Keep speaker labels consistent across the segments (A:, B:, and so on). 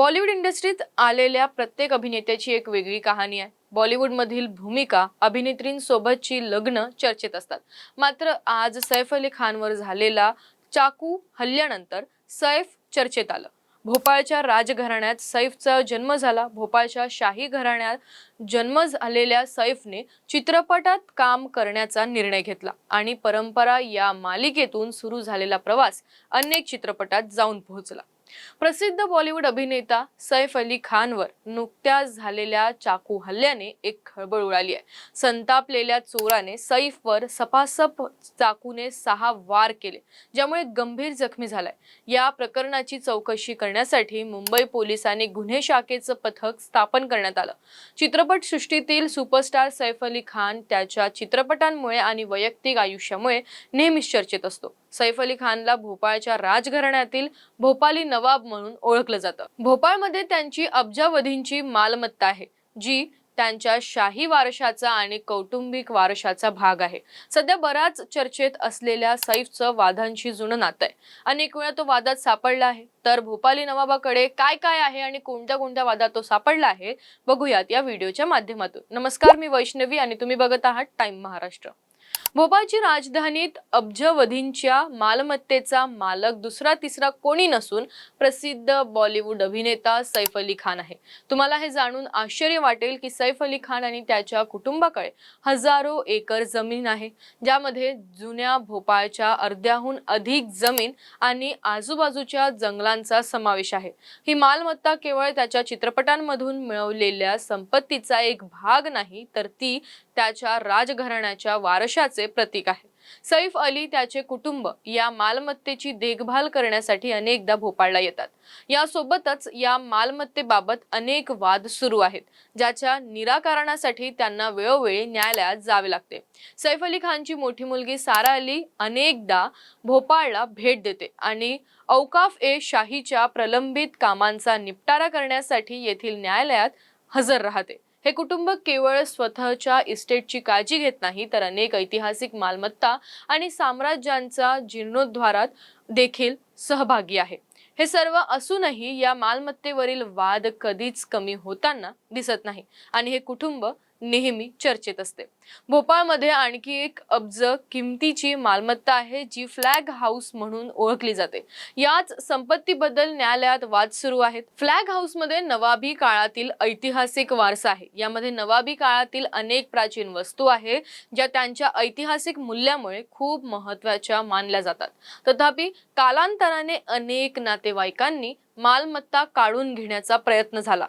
A: बॉलिवूड इंडस्ट्रीत आलेल्या प्रत्येक अभिनेत्याची एक वेगळी कहाणी आहे. बॉलिवूडमधील भूमिका अभिनेत्रींसोबतची लग्न चर्चेत असतात. मात्र आज सैफ अली खानवर झालेला चाकू हल्ल्यानंतर सैफ चर्चेत आलं. भोपाळच्या राजघराण्यात सैफचा जन्म झाला. भोपाळच्या शाही घराण्यात जन्म झालेल्या सैफने चित्रपटात काम करण्याचा निर्णय घेतला आणि परंपरा या मालिकेतून सुरू झालेला प्रवास अनेक चित्रपटात जाऊन पोहोचला. प्रसिद्ध बॉलिवूड अभिनेता सैफ अली खानवर नुकत्याच झालेल्या चाकू हल्ल्याने एक खळबळ उडाली आहे. संतापलेल्या चोराने सैफवर सपासप चाकूने सहा वार केले ज्यामुळे गंभीर जखमी झालाय. या प्रकरणाची चौकशी करण्यासाठी मुंबई पोलिसांनी गुन्हे शाखेचं पथक स्थापन करण्यात आलं. चित्रपट सृष्टीतील सुपरस्टार सैफ अली खान त्याच्या चित्रपटांमुळे आणि वैयक्तिक आयुष्यामुळे नेहमीच चर्चेत असतो. सैफ अली खानला भोपाळच्या राजघराण्यातील भोपाली नवाब म्हणून ओळखलं जातं. भोपाळमध्ये त्यांची अब्जावधींची मालमत्ता आहे जी त्यांच्या शाही वारशाचा आणि कौटुंबिक वारशाचा भाग आहे. सध्या बराच चर्चेत असलेल्या सैफचं वादांशी जुनं नातं आहे. अनेक वेळा तो वादात सापडला आहे. तर भोपाली नवाबाकडे काय काय आहे आणि कोणत्या कोणत्या वादात तो सापडला आहे बघूयात या व्हिडिओच्या माध्यमातून. नमस्कार मी वैष्णवी आणि तुम्ही बघत आहात टाइम महाराष्ट्र. भोपाळची राजधानीत अब्जवधींच्या मालमत्तेचा मालक दुसरा तिसरा कोणी नसून प्रसिद्ध बॉलिवूड अभिनेता सैफ अली खान आहे. तुम्हाला हे जाणून आश्चर्य वाटेल की सैफ अली खान आणि त्याच्या कुटुंबाकडे हजारो एकर जमीन आहे ज्यामध्ये जुन्या भोपाळच्या अर्ध्याहून अधिक जमीन आणि आजूबाजूच्या जंगलांचा समावेश आहे. ही मालमत्ता केवळ त्याच्या चित्रपटांमधून मिळवलेल्या संपत्तीचा एक भाग नाही तर ती त्याच्या राजघराण्याच्या वारशाचे प्रतीक आहे. सैफ अली त्याचे कुटुंब या मालमत्तेची देखभाल करण्यासाठी अनेकदा भोपाळला येतात. यासोबतच या मालमत्तेबाबत अनेक वाद सुरू आहेत ज्याच्या निराकारणासाठी त्यांना वेळोवेळी न्यायालयात जावे लागते. सैफ अली खानची मोठी मुलगी सारा अली अनेकदा भोपाळला भेट देते आणि औकाफ ए शाहीच्या प्रलंबित कामांचा निपटारा करण्यासाठी येथील न्यायालयात हजर राहते. हे कुटुंब केवळ स्वतःच्या इस्टेटची काळजी घेत नाही तर अनेक ऐतिहासिक मालमत्ता आणि साम्राज्यांचा जीर्णोद्धारात देखील सहभागी आहे. हे सर्व असूनही या मालमत्तेवरील वाद कधीच कमी होताना दिसत नाही आणि हे कुटुंब नेहमी चर्चेत असते. भोपाळमध्ये आणखी एक अब्ज किमतीची मालमत्ता आहे जी फ्लॅग हाऊस म्हणून ओळखली जाते. याच संपत्तीबद्दल न्यायालयात वाद सुरू आहेत. फ्लॅग हाऊसमध्ये नवाबी काळातील ऐतिहासिक वारसा आहे. यामध्ये नवाबी काळातील अनेक प्राचीन वस्तू आहे ज्या त्यांच्या ऐतिहासिक मूल्यामुळे खूप महत्त्वाच्या मानल्या जातात. तथापि कालांतराने अनेक नातेवाईकांनी मालमत्ता काढून घेण्याचा प्रयत्न झाला.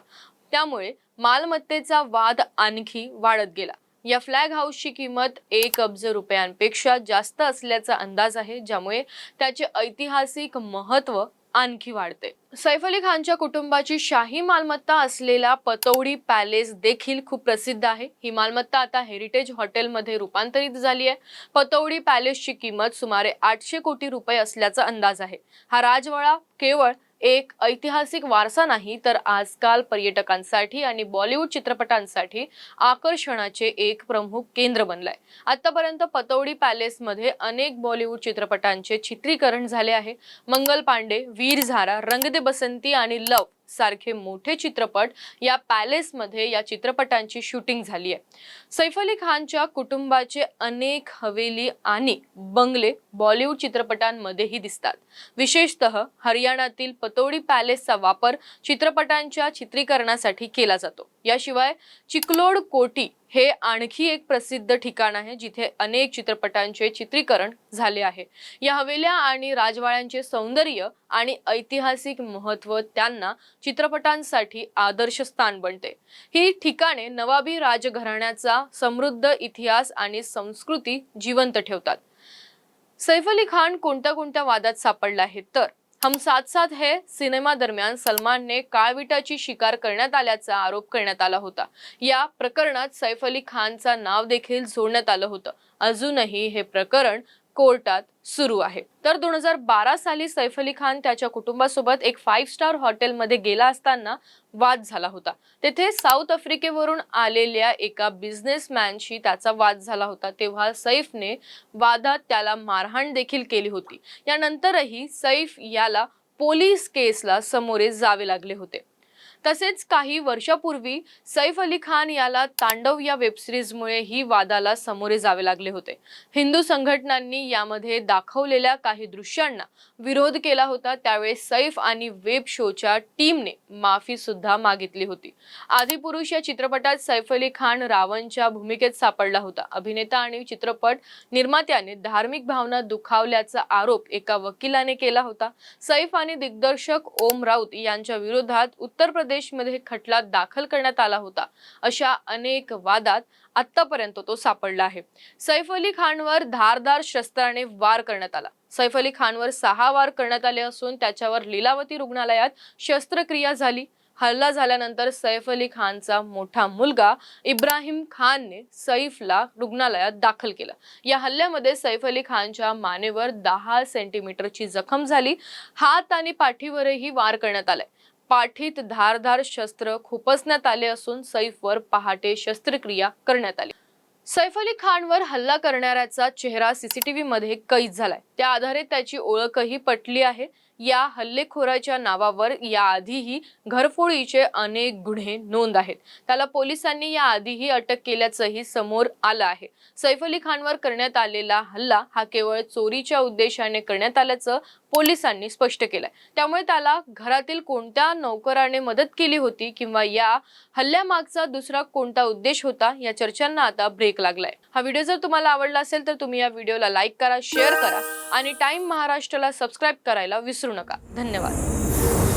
A: त्यामुळे मालमत्तेचा वाद आणखी वाढत गेला. या फ्लॅग हाऊसची किंमत एक अब्ज रुपयांपेक्षा जास्त असल्याचा अंदाज आहे ज्यामुळे त्याचे ऐतिहासिक महत्त्व आणखी वाढते. सैफ अली खानच्या कुटुंबाची शाही मालमत्ता असलेला पतौडी पॅलेस देखील खूप प्रसिद्ध आहे. ही मालमत्ता आता हेरिटेज हॉटेलमध्ये रूपांतरित झाली आहे. पतौडी पॅलेसची किंमत सुमारे आठशे कोटी रुपये असल्याचा अंदाज आहे. हा राजवाडा केवळ एक ऐतिहासिक वारसा नाही तर आजकाल पर्यटकांसाठी आणि बॉलिवूड चित्रपटांसाठी आकर्षणाचे एक प्रमुख केंद्र बनलाय. आतापर्यंत पतौडी पॅलेसमध्ये अनेक बॉलिवूड चित्रपटांचे चित्रीकरण झाले आहे. मंगल पांडे वीर झारा रंग दे बसंती आणि लव सारखे मोठे चित्रपट या पॅलेसमध्ये या चित्रपटांची शूटिंग झाली आहे. सैफ अली खानच्या कुटुंबाचे अनेक हवेली आणि बंगले बॉलिवूड चित्रपटांमध्येही दिसतात. विशेषतः हरियाणातील पतोडी पॅलेसचा वापर चित्रपटांच्या चित्रीकरणासाठी केला जातो. याशिवाय चिकलोड कोटी हे आणखी एक प्रसिद्ध ठिकाण आहे जिथे अनेक चित्रपटांचे चित्रीकरण झाले आहे. या हवेल्या आणि राजवाड्यांचे सौंदर्य आणि ऐतिहासिक महत्त्व त्यांना चित्रपटांसाठी आदर्श स्थान बनते. ही ठिकाणे नवाबी राजघराण्याचा समृद्ध इतिहास आणि संस्कृती जिवंत ठेवतात. सैफ अली खान कोणत्या कोणत्या वादात सापडला आहे? तर हम साथ साथ है सिनेमा दरम्यान सलमानने काळविटाची शिकार करण्यात आल्याचा आरोप करण्यात आला होता. या प्रकरणात सैफ अली खानचा नाव देखील जोडण्यात आलं होतं. अजूनही हे प्रकरण कोर्टात सुरू आहे. तर दोन हजार बारा साली सैफ अली खान त्याच्या कुटुंबासोबत एक फाईव्ह स्टार हॉटेलमध्ये गेला असताना वाद झाला होता. तेथे साऊथ आफ्रिकेवरून आलेल्या एका बिझनेसमॅनशी त्याचा वाद झाला होता. तेव्हा सैफने वादात त्याला मारहाण देखील केली होती. यानंतरही सैफ याला पोलीस केसला समोरे जावे लागले होते. तसेच काही वर्षापूर्वी सैफ अली खान याला तांडव या वेबसिरीजमुळे ही वादाला सामोरे जावे लागले होते. हिंदू संघटनांनी यामध्ये दाखवलेल्या काही दृश्यांना विरोध केला होता. त्यावेळी सैफ आणि वेब शोच्या टीमने माफी सुद्धा मागितली होती. आदिपुरुष या चित्रपटात सैफ अली खान रावणच्या भूमिकेत सापडला होता. अभिनेता आणि चित्रपट निर्मात्याने धार्मिक भावना दुखावल्याचा आरोप एका वकिलाने केला होता. सैफ आणि दिग्दर्शक ओम राऊत यांच्या विरोधात उत्तर प्रदेश प्रदेशमध्ये खटला दाखल करण्यात आला होता. अशा अनेक वादात आतापर्यंत तो सापडला आहे. सैफ अली खानवर धारदार शस्त्राने वार करण्यात आला. सैफ अली खानवर सहा वार करण्यात आले असून त्याच्यावर लीलावती रुग्णालयात शस्त्रक्रिया झाली. हल्ला झाल्यानंतर सैफ अली खानचा मोठा मुलगा इब्राहिम खानने सैफला रुग्णालयात दाखल केलं. या हल्ल्यामध्ये सैफ अली खानच्या मानेवर दहा सेंटीमीटरची जखम झाली. हात आणि पाठीवरही वार करण्यात आलाय. पाठीत धारधार शस्त्र खुपसण्यात आले असून सैफवर पहाटे शस्त्रक्रिया करण्यात आली. सैफ अली खानवर हल्ला करणाऱ्याचा चेहरा सीसीटीव्ही मध्ये कैद झालाय. त्या आधारे त्याची ओळखही पटली आहे. या हल्लेखोराच्या नावावर याआधीही घरफोडीचे अनेक गुन्हे नोंद आहेत. त्याला पोलिसांनी याआधीही अटक केल्याचंही समोर आलं आहे. सैफ अली खानवर करण्यात आलेला हल्ला हा केवळ चोरीच्या उद्देशाने करण्यात आल्याचं पोलिसांनी स्पष्ट केलंय. त्यामुळे त्याला घरातील कोणत्या नोकराने मदत केली होती किंवा या हल्ल्यामागचा दुसरा कोणता उद्देश होता या चर्चांना आता ब्रेक लागलाय. हा व्हिडिओ जर तुम्हाला आवडला असेल तर तुम्ही या व्हिडिओला लाईक करा शेअर करा आणि टाइम महाराष्ट्राला सबस्क्राईब करायला विसरू नका. धन्यवाद.